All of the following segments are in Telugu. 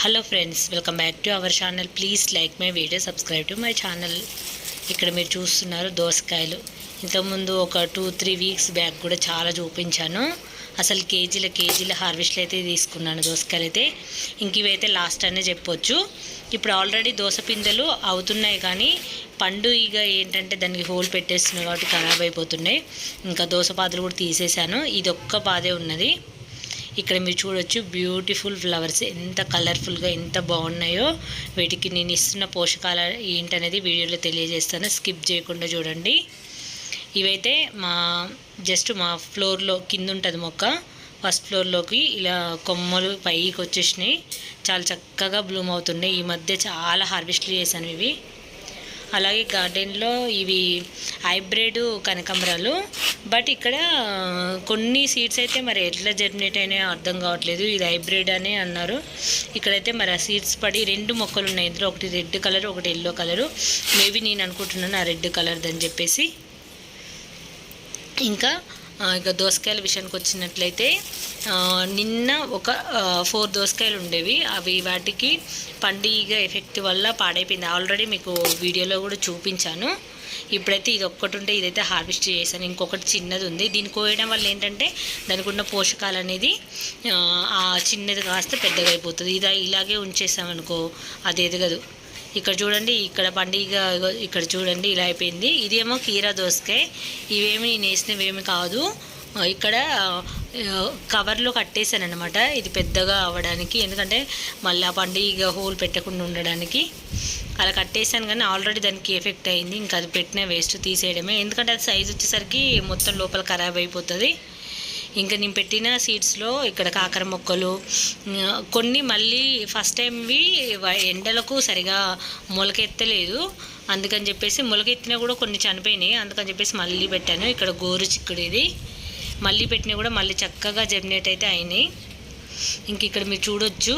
Hello friends welcome back to our channel please like my video subscribe to my channel ఇక్కడ మీరు చూస్తున్నారు దోసకాయలు. ఇంతకుముందు ఒక టూ త్రీ వీక్స్ బ్యాక్ కూడా చాలా చూపించాను. అసలు కేజీల కేజీల హార్వెస్ట్లు అయితే తీసుకున్నాను దోసకాయలు అయితే ఇంక ఇవైతే లాస్ట్ అనే చెప్పొచ్చు. ఇప్పుడు ఆల్రెడీ దోశ పిందెలు అవుతున్నాయి కానీ పండు ఇక ఏంటంటే దానికి హోల్ పెట్టేస్తున్నాయి కాబట్టి ఖరాబ్ అయిపోతున్నాయి. ఇంకా దోస పాదులు కూడా తీసేశాను. ఇది ఒక్క పాదే ఉన్నది. ఇక్కడ మీరు చూడొచ్చు బ్యూటిఫుల్ ఫ్లవర్స్ ఎంత కలర్ఫుల్గా ఎంత బాగున్నాయో. వీటికి నేను ఇస్తున్న పోషకాలు ఏంటనేది వీడియోలో తెలియజేస్తాను. స్కిప్ చేయకుండా చూడండి. ఇవైతే మా జస్ట్ మా ఫ్లోర్లో కింద ఉంటుంది మొక్క. ఫస్ట్ ఫ్లోర్లోకి ఇలా కొమ్మలు పైకి వచ్చేసినాయి. చాలా చక్కగా బ్లూమ్ అవుతున్నాయి. ఈ మధ్య చాలా హార్వెస్ట్లు చేశాను ఇవి. అలాగే గార్డెన్లో ఇవి హైబ్రిడ్ కనకాంబరాలు. బట్ ఇక్కడ కొన్ని సీడ్స్ అయితే మరి ఎట్లా జర్మినేట్ అయినాయో అర్థం కావట్లేదు. ఇది హైబ్రిడ్ అని అన్నారు. ఇక్కడైతే మరి ఆ సీడ్స్ పడి రెండు మొక్కలు ఉన్నాయి. ఇందులో ఒకటి రెడ్ కలర్ ఒకటి ఎల్లో కలరు. మేబీ నేను అనుకుంటున్నాను ఆ రెడ్ కలర్ది అని చెప్పేసి. ఇంకా ఇక దోసకాయల విషయానికి వచ్చినట్లయితే నిన్న ఒక ఫోర్ దోసకాయలు ఉండేవి. అవి వాటికి పండుగ ఎఫెక్ట్ వల్ల పాడైపోయింది. ఆల్రెడీ మీకు వీడియోలో కూడా చూపించాను. ఇప్పుడైతే ఇది ఒక్కటి ఉంటే ఇదైతే హార్వెస్ట్ చేశాను. ఇంకొకటి చిన్నది ఉంది. దీన్ని కోయడం వల్ల ఏంటంటే దానికి ఉన్న పోషకాలు అనేది ఆ, ఆ చిన్నది కాస్త పెద్దగా అయిపోతుంది. ఇది ఇలాగే ఉంచేసామనుకో అది ఎదగదు. ఇక్కడ చూడండి ఇక్కడ పండుగ ఇక్కడ చూడండి ఇలా అయిపోయింది. ఇదేమో కీరా దోసకాయ. ఇవేమి నేను వేసినవేమి కాదు ఇక్కడ కవర్లో కట్టేశాను అనమాట ఇది పెద్దగా అవ్వడానికి. ఎందుకంటే మళ్ళీ ఆ పండుగ హోల్ పెట్టకుండా ఉండడానికి. అలా కట్టేశాను కానీ ఆల్రెడీ దానికి ఎఫెక్ట్ అయింది. ఇంకా అది పెట్టిన వేస్ట్ తీసేయడమే. ఎందుకంటే అది సైజ్ వచ్చేసరికి మొత్తం లోపల ఖరాబ్ అయిపోతుంది. ఇంకా నేను పెట్టిన సీడ్స్లో ఇక్కడ కాకర మొక్కలు కొన్ని మళ్ళీ ఫస్ట్ టైంవి ఎండలకు సరిగా మొలకెత్తలేదు. అందుకని చెప్పేసి మొలకెత్తినా కూడా కొన్ని చనిపోయినాయి. అందుకని చెప్పేసి మళ్ళీ పెట్టాను. ఇక్కడ గోరు చిక్కుడు ఇది మళ్ళీ పెట్టినా కూడా మళ్ళీ చక్కగా జర్మినేట్ అయితే అయినాయి. ఇంక ఇక్కడ మీరు చూడొచ్చు.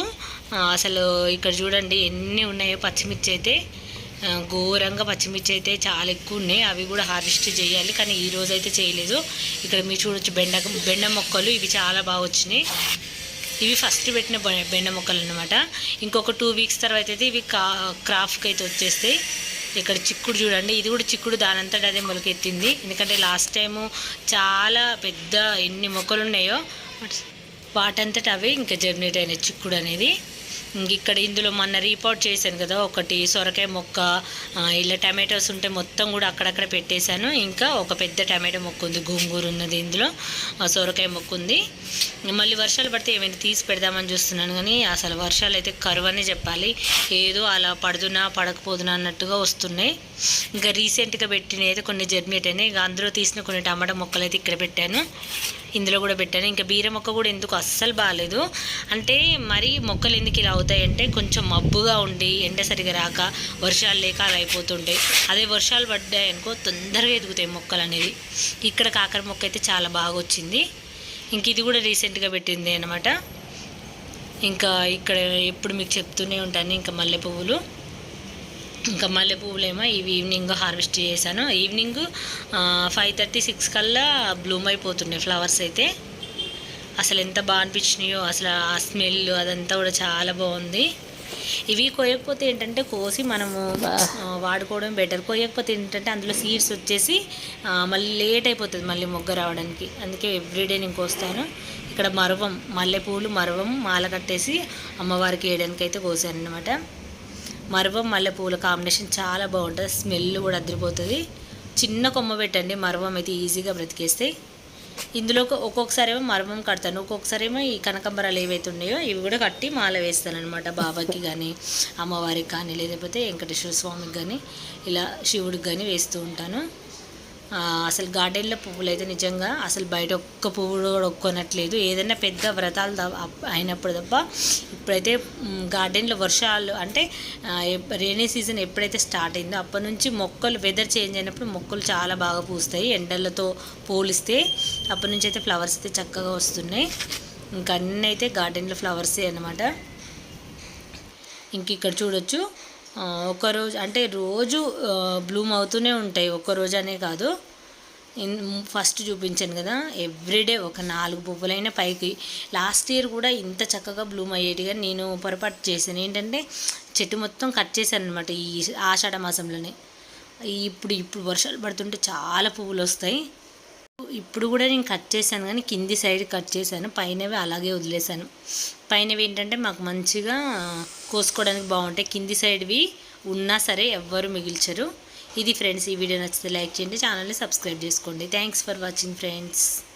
అసలు ఇక్కడ చూడండి ఎన్ని ఉన్నాయో పచ్చిమిర్చి అయితే. ఘోరంగా పచ్చిమిర్చి అయితే చాలా ఎక్కువ ఉన్నాయి. అవి కూడా హార్వెస్ట్ చేయాలి కానీ ఈ రోజు అయితే చేయలేదు. ఇక్కడ మీరు చూడొచ్చు బెండ బెండ మొక్కలు ఇవి చాలా బాగా వచ్చినాయి. ఇవి ఫస్ట్ పెట్టిన బె- బెండ మొక్కలు అనమాట ఇంకొక టూ వీక్స్ తర్వాత అయితే ఇవి కా క్రాఫ్ట్కి అయితే వచ్చేస్తాయి. ఇక్కడ చిక్కుడు చూడండి ఇది కూడా చిక్కుడు దానంతట అదే మొలకెత్తింది ఎందుకంటే లాస్ట్ టైము చాలా పెద్ద ఎన్ని మొక్కలు ఉన్నాయో వాటంతట అవి ఇంకా జర్మినేట్ అయిన చిక్కుడు అనేది. ఇక్కడ ఇందులో మొన్న రీపోర్ట్ చేశాను కదా ఒకటి సొరకాయ మొక్క ఇలా టమాటోస్ ఉంటే మొత్తం కూడా అక్కడక్కడ పెట్టేశాను. ఇంకా ఒక పెద్ద టమాటో మొక్క ఉంది గోంగూర ఉన్నది ఇందులో ఆ, సొరకాయ మొక్క ఉంది. మళ్ళీ వర్షాలు పడితే ఏమైనా తీసి పెడదామని చూస్తున్నాను కానీ అసలు వర్షాలు అయితే కరువనే చెప్పాలి. ఏదో అలా పడుతున్నా పడకపోదునా అన్నట్టుగా వస్తున్నాయి. ఇంకా రీసెంట్గా పెట్టిన అయితే కొన్ని జర్మినేట్ అయినాయి. ఇంకా అందులో తీసిన కొన్ని టమాటా మొక్కలు అయితే ఇక్కడ పెట్టాను. ఇందులో కూడా పెట్టాను. ఇంకా బీర మొక్క కూడా ఎందుకు అస్సలు బాగాలేదు. అంటే మరి మొక్కలు ఎందుకు ఇలా అవుతాయంటే కొంచెం మబ్బుగా ఉండి ఎండ సరిగా రాక వర్షాలు లేక అలా అయిపోతుంటాయి అదే వర్షాలు పడ్డాయి అనుకో తొందరగా ఎదుగుతాయి మొక్కలు అనేది ఇక్కడ కాకర మొక్క అయితే చాలా బాగా వచ్చింది. ఇంక ఇది కూడా రీసెంట్గా పెట్టింది అనమాట ఇంకా ఇక్కడ ఎప్పుడు మీకు చెప్తూనే ఉంటాను ఇంకా మల్లె పువ్వులు. ఇంకా మల్లె పువ్వులేమో ఇవి ఈవినింగ్ హార్వెస్ట్ చేశాను. ఈవినింగ్ ఫైవ్ థర్టీ సిక్స్ కల్లా బ్లూమ్ అయిపోతుండే ఫ్లవర్స్ అయితే. అసలు ఎంత బాగా అనిపించినాయో అసలు ఆ స్మెల్ అదంతా కూడా చాలా బాగుంది. ఇవి కోయకపోతే ఏంటంటే కోసి మనము వాడుకోవడం బెటర్ కోయకపోతే ఏంటంటే అందులో సీడ్స్ వచ్చేసి మళ్ళీ లేట్ అయిపోతుంది మళ్ళీ మొగ్గ రావడానికి. అందుకే ఎవ్రీడే నేను కోస్తాను. ఇక్కడ మరవం మల్లెపూలు మరవం మాల కట్టేసి అమ్మవారికి వేయడానికి అయితే కోసాను అనమాట మరవం మల్లెపూల కాంబినేషన్ చాలా బాగుంటుంది. స్మెల్ కూడా అదిరిపోతుంది. చిన్న కొమ్మ పెట్టండి మరవం అయితే ఈజీగా బ్రతికేస్తాయి. ఇందులో ఒక్కొక్కసారి ఏమో మర్మం కడతాను. ఒక్కొక్కసారి ఏమో ఈ కనకంబరాలు ఏవైతే ఉన్నాయో ఇవి కూడా కట్టి మాల వేస్తాను అనమాట బాబాకి కానీ అమ్మవారికి కానీ లేకపోతే వెంకటేశ్వర స్వామికి కానీ ఇలా శివుడికి కానీ వేస్తూ ఉంటాను. అసలు గార్డెన్లో పువ్వులు అయితే నిజంగా అసలు బయట ఒక్క పువ్వు కూడా ఒక్కొనట్లేదు. ఏదైనా పెద్ద వ్రతాలు అయినప్పుడు తప్ప ఇప్పుడైతే గార్డెన్లో వర్షాలు అంటే రైనీ సీజన్ ఎప్పుడైతే స్టార్ట్ అయిందో అప్పటి నుంచి మొక్కలు వెదర్ చేంజ్ అయినప్పుడు మొక్కలు చాలా బాగా పూస్తాయి. ఎండలతో పోలిస్తే అప్పటి నుంచి అయితే ఫ్లవర్స్ అయితే చక్కగా వస్తున్నాయి. ఇంకా అన్నీ అయితే గార్డెన్లో ఫ్లవర్సే అనమాట ఇంక ఇక్కడ చూడొచ్చు. ఒకరోజు అంటే రోజు బ్లూమ్ అవుతూనే ఉంటాయి. ఒక్క రోజు అనే కాదు ఫస్ట్ చూపించాను కదా ఎవ్రీడే ఒక నాలుగు పువ్వులైనా పైకి. లాస్ట్ ఇయర్ కూడా ఇంత చక్కగా బ్లూమ్ అయ్యేటిగా నేను పొరపాటు చేశాను. ఏంటంటే చెట్టు మొత్తం కట్ చేశాను అనమాట ఈ ఆషాఢ మాసంలోనే. ఇప్పుడు ఇప్పుడు వర్షాలు పడుతుంటే చాలా పువ్వులు వస్తాయి. ఇప్పుడు కూడా నేను కట్ చేశాను కానీ కింది సైడ్ కట్ చేశాను. పైనవి అలాగే వదిలేశాను. పైనవి ఏంటంటే మాకు మంచిగా కోసుకోవడానికి బాగుంటాయి. కింది సైడ్వి ఉన్నా సరే ఎవ్వరు మిగిల్చరు. ఇది ఫ్రెండ్స్ ఈ వీడియో నచ్చితే లైక్ చేయండి. ఛానల్ని సబ్స్క్రైబ్ చేసుకోండి. Thanks for watching friends